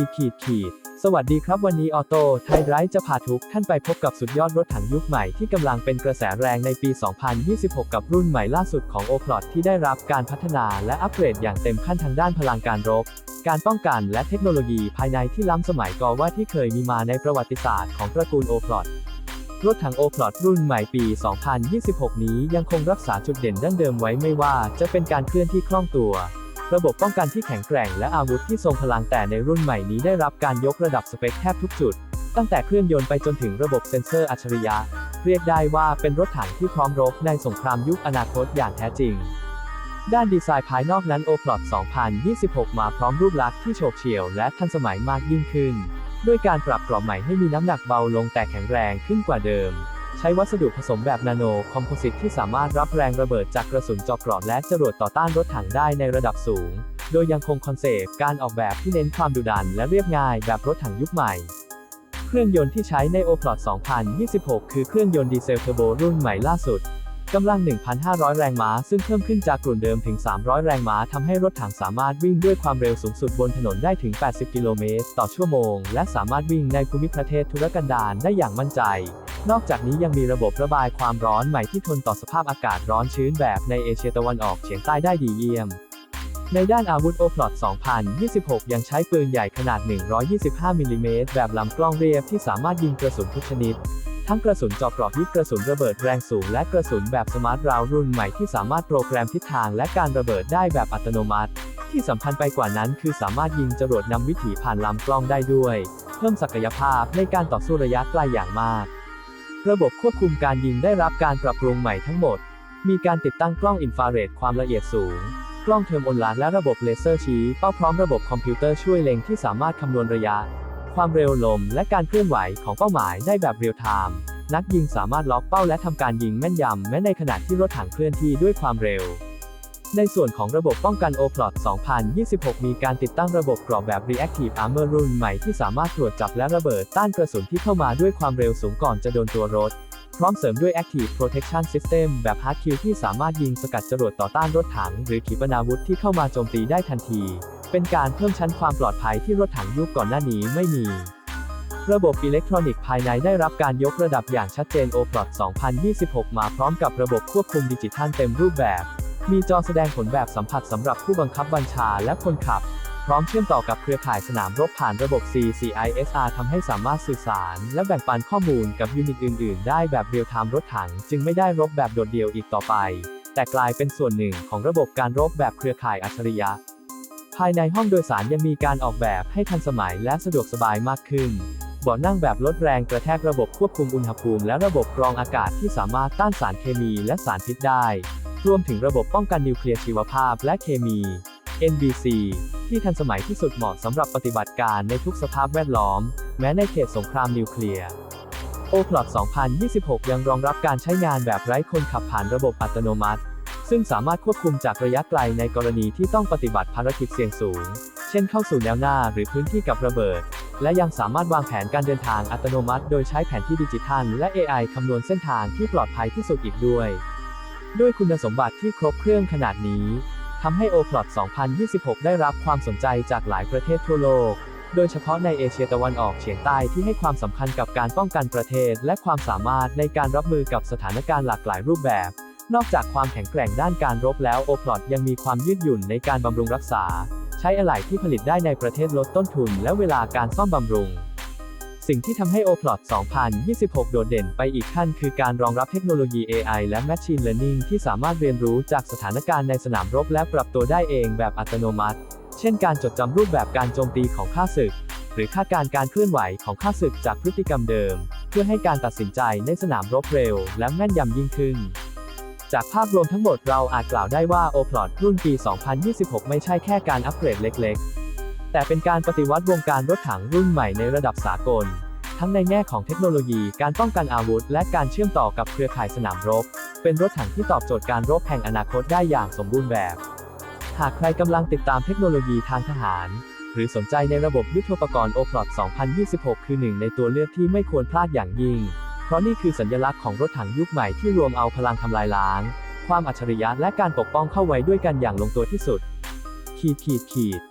ขีดขีดขีดสวัสดีครับวันนี้ออโต้ไทยไรจะพาทุกท่านไปพบกับสุดยอดรถถังยุคใหม่ที่กำลังเป็นกระแสแรงในปี 2026 กับรุ่นใหม่ล่าสุดของ o p l o t ที่ได้รับการพัฒนาและอัปเกรดอย่างเต็มขั้นทางด้านพลังการรบ การป้องกันและเทคโนโลยีภายในที่ล้ำสมัยกว่าที่เคยมีมาในประวัติศาสตร์ของตระกูล o p l o t รถถัง o p l o t รุ่นใหม่ปี 2026 นี้ยังคงรักษาจุดเด่นดั้งเดิมไว้ไม่ว่าจะเป็นการเคลื่อนที่คล่องตัว ระบบป้องกันที่แข็งแกร่งและอาวุธที่ทรงพลังแต่ในรุ่นใหม่นี้ได้รับการยกระดับสเปคแทบทุกจุด ตั้งแต่เครื่องยนต์ไปจนถึงระบบเซ็นเซอร์อัจฉริยะ เรียกได้ว่าเป็นรถถังที่พร้อมรบในสงครามยุคอนาคตอย่างแท้จริง ด้านดีไซน์ภายนอกนั้น o p l o t 2026 มาพร้อมรูปลักษณ์ที่โฉบเฉี่ยวและทันสมัยมากยิ่งขึ้น ด้วยการปรับกรอบใหม่ให้มีน้ำหนักเบาลงแต่แข็งแรงขึ้นกว่าเดิม ใช้วัสดุผสมแบบนาโนคอมโพสิตที่สามารถรับแรงระเบิดจากกระสุนเจอกรอบและจรวดต่อต้านรถถังได้ในระดับสูง โดยยังคงคอนเซปต์การออกแบบที่เน้นความดุดันและเรียบง่ายแบบรถถังยุคใหม่ เครื่องยนต์ที่ใช้ใน o p l o t 2026 คือเครื่องยนต์ดีเซลเทอร์โบรุ่นใหม่ล่าสุดกำลัง 1,500 แรงม้า ซึ่งเพิ่มขึ้นจากกลุ่นเดิมถึง 300 แรงม้าทำให้รถถังสามารถวิ่งด้วยความเร็วสูงสุดบนถนนได้ถึง 80 กิโลเมตร ต่อชั่วโมง และสามารถวิ่งในภูมิประเทศทุรกันดารได้อย่างมั่นใจ นอกจากนี้ยังมีระบบระบายความร้อนใหม่ที่ทนต่อสภาพอากาศร้อนชื้นแบบในเอเชียตะวันออกเฉียงใต้ได้ดีเยี่ยม ในด้านอาวุธ o p l o t 2026 ยังใช้ปืนใหญ่ขนาด 125 มิลลิเมตรแบบลำกล้องเรียบที่สามารถยิงกระสุนทุกชนิด ทั้งกระสุนเจอกรอบยึดกระสุนระเบิดแรงสูง และกระสุนแบบสมาร์ทราวรุ่นใหม่ที่สามารถโปรแกรมทิศทางและการระเบิดได้แบบอัตโนมัติ ที่สำคัญไปกว่านั้นคือสามารถยิงจรวดนำวิถีผ่านลำกล้องได้ด้วย เพิ่มศักยภาพในการต่อสู้ระยะไกลอย่างมาก ระบบควบคุมการยิงได้รับการปรับปรุงใหม่ทั้งหมด มีการติดตั้งกล้องอินฟราเรดความละเอียดสูง กล้องเทอร์โมลาและระบบเลเซอร์ชี้เป้าพร้อมระบบคอมพิวเตอร์ช่วยเล็งที่สามารถคำนวณระยะ ความเร็วลม และการเคลื่อนไหวของเป้าหมายได้แบบเรียลไทม์ นักยิงสามารถล็อกเป้าและทำการยิงแม่นยำแม้ในขณะที่รถถังเคลื่อนที่ด้วยความเร็ว ในส่วนของระบบป้องกัน o p l o t 2026 มีการติดตั้งระบบกรอบแบบ Reactive Armor รุ่นใหม่ที่สามารถตรวจจับและระเบิดต้านกระสุนที่เข้ามาด้วยความเร็วสูงก่อนจะโดนตัวรถ พร้อมเสริมด้วย Active Protection System แบบ Hard Kill ที่สามารถยิงสกัดจรวดต่อต้านรถถัง หรือขีปนาวุธที่เข้ามาโจมตีได้ทันที เป็นการเพิ่มชั้นความปลอดภัยที่รถถังยุคก่อนหน้านี้ไม่มีระบบอิเล็กทรอนิกส์ภายในได้รับการยกระดับอย่างชัดเจน o p l o t 2026 มาพร้อมกับระบบควบคุมดิจิทัลเต็มรูปแบบ มีจอแสดงผลแบบสัมผัสสำหรับผู้บังคับบัญชาและคนขับ พร้อมเชื่อมต่อกับเครือข่ายสนามรบผ่านระบบ CCISR ทำให้สามารถสื่อสาร และแบ่งปันข้อมูลกับยูนิตอื่น ๆ ได้แบบเรียลไทม์รถถัง จึงไม่ได้รบแบบโดดเดี่ยวอีกต่อไป แต่กลายเป็นส่วนหนึ่งของระบบการรบแบบเครือข่ายอัจฉริยะ ภายในห้องโดยสารยังมีการออกแบบให้ทันสมัยและสะดวกสบายมากขึ้นเบาะนั่งแบบลดแรงกระแทกระบบควบคุมอุณหภูมิ และระบบกรองอากาศที่สามารถต้านสารเคมีและสารพิษได้ รวมถึงระบบป้องกันนิวเคลียร์ชีวภาพและเคมี NBC ที่ทันสมัยที่สุดเหมาะสำหรับปฏิบัติการในทุกสภาพแวดล้อม แม้ในเขตสงครามนิวเคลียร์ o p l o t 2026 ยังรองรับการใช้งานแบบไร้คนขับผ่านระบบอัตโนมัติ ซึ่งสามารถควบคุมจากระยะไกลในกรณีที่ต้องปฏิบัติภารกิจเสี่ยงสูง เช่นเข้าสู่แนวหน้าหรือพื้นที่กับระเบิด และยังสามารถวางแผนการเดินทางอัตโนมัติ โดยใช้แผนที่ดิจิทัล และ AI คำนวณเส้นทางที่ปลอดภัยที่สุดอีกด้วย ด้วยคุณสมบัติที่ครบเครื่องขนาดนี้ทำให้ o p l o t 2026 ได้รับความสนใจจากหลายประเทศทั่วโลก โดยเฉพาะในเอเชียตะวันออกเฉียงใต้ที่ให้ความสำคัญกับการป้องกันประเทศ และความสามารถในการรับมือกับสถานการณ์หลากหลายรูปแบบ นอกจากความแข็งแกร่งด้านการรบแล้ว o p l o t ยังมีความยืดหยุ่นในการบำรุงรักษา ใช้อะไหล่ที่ผลิตได้ในประเทศลดต้นทุน และเวลาการซ่อมบำรุง สิ่งที่ทำให้ o p l o t 2026 โดดเด่นไปอีกขั้นคือการรองรับเทคโนโลยี AI และ Machine Learning ที่สามารถเรียนรู้จากสถานการณ์ในสนามรบและปรับตัวได้เองแบบอัตโนมัติ เช่นการจดจำรูปแบบการโจมตีของข้าศึก หรือคาดการณ์การเคลื่อนไหวของข้าศึกจากพฤติกรรมเดิม เพื่อให้การตัดสินใจในสนามรบเร็ว และแม่นยำยิ่งขึ้นจากภาพรวมทั้งหมดเราอาจกล่าวได้ว่า o p l o t รุ่นปี 2026 ไม่ใช่แค่การอัปเกรดเล็ก ๆ แต่เป็นการปฏิวัติวงการรถถังรุ่นใหม่ในระดับสากล ทั้งในแง่ของเทคโนโลยีการป้องกันอาวุธ และการเชื่อมต่อกับเครือข่ายสนามรบ เป็นรถถังที่ตอบโจทย์การรบแห่งอนาคตได้อย่างสมบูรณ์แบบ หากใครกำลังติดตามเทคโนโลยีทางทหาร หรือสนใจในระบบยุทโธปกรณ์ o p l o t 2026 คือหนึ่งในตัวเลือกที่ไม่ควรพลาดอย่างยิ่ง เพราะนี่คือสัญลักษณ์ของรถถังยุคใหม่ที่รวมเอาพลังทำลายล้าง ความอัจฉริยะและการปกป้องเข้าไว้ด้วยกันอย่างลงตัวที่สุด ขีดขีดขีด